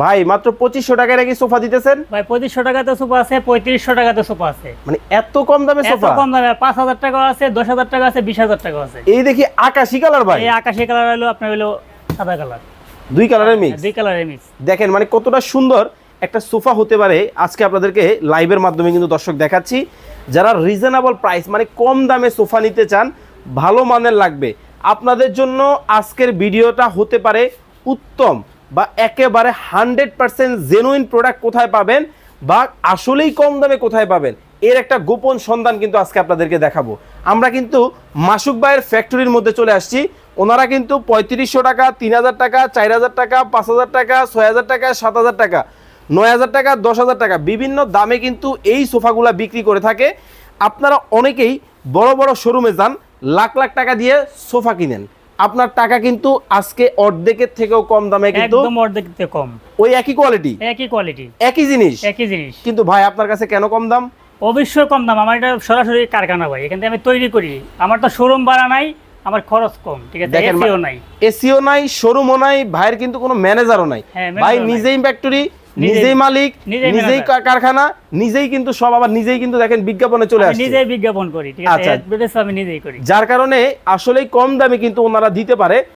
ভাই মাত্র পঁচিশশো টাকায় নাকি সোফা দিতেছেন? ভাই পঁচিশশো টাকাতে সোফা আছে পঁয়ত্রিশশো টাকাতে সোফা আছে। মানে এত কম দামে সোফা? কম দামে পাঁচ হাজার টাকা আছে দশ হাজার টাকা আছে বিশ হাজার টাকা আছে। এই দেখি আকাশি কালার ভাই। এই আকাশি কালার হলো আপনার হলো সাদা কালার। দুই কালারের মিক্স দুই কালারের মিক্স দেখেন মানে কতটা সুন্দর একটা সোফা হতে পারে আজকে আপনাদেরকে লাইভের মাধ্যমে কিন্তু দর্শক দেখাচ্ছি। যারা রিজনেবল প্রাইস মানে কম দামে সোফা নিতে চান ভালো মানের লাগবে। আপনাদের জন্য আজকের ভিডিওটা হতে পারে উত্তম। বা একেবারে হান্ড্রেড পার্সেন্ট জেনুইন প্রোডাক্ট কোথায় পাবেন বা আসলেই কম দামে কোথায় পাবেন, এর একটা গোপন সন্ধান কিন্তু আজকে আপনাদেরকে দেখাবো। আমরা কিন্তু মাসুক ভাইয়ের ফ্যাক্টরির মধ্যে চলে আসছি। ওনারা কিন্তু পঁয়ত্রিশশো টাকা, তিন হাজার টাকা, চার হাজার টাকা, পাঁচ হাজার টাকা, ছয় হাজার টাকা, সাত হাজার টাকা, নয় হাজার টাকা, দশ হাজার টাকা বিভিন্ন দামে কিন্তু এই সোফাগুলা বিক্রি করে থাকে। আপনারা অনেকেই বড় বড় শোরুমে যান, লাখ লাখ টাকা দিয়ে সোফা কিনেন। আপনার টাকা কিন্তু আজকে অর্ধেকের থেকেও কম দামে কিন্তু একদম অর্ধেক থেকে কম। ওই একই কোয়ালিটি একই কোয়ালিটি একই জিনিস? একই জিনিস। কিন্তু ভাই আপনার কাছে কেন কম দাম? অবশ্যই কম দাম। আমার এটা সরাসরি কারখানা ভাই এখান থেকে আমি তৈরি করি। আমার তো শোরুম ভাড়া নাই আমার খরচ কম ঠিক আছে? এসিও নাই। এসিও নাই শোরুমও নাই ভাইয়ের কিন্তু কোনো ম্যানেজারও নাই। হ্যাঁ, ভাই নিজেই ফ্যাক্টরি নিজেই- মালিক নিজেই কারখানা নিজেই কিন্তু সব আবার নিজেই কিন্তু দেখেন বিজ্ঞাপনে চলে আসে নিজেই বিজ্ঞাপন করি ঠিক আছে? আচ্ছা। আমি নিজেই করি। যার কারণে আসলেই কম দামে কিন্তু ওনারা দিতে পারে।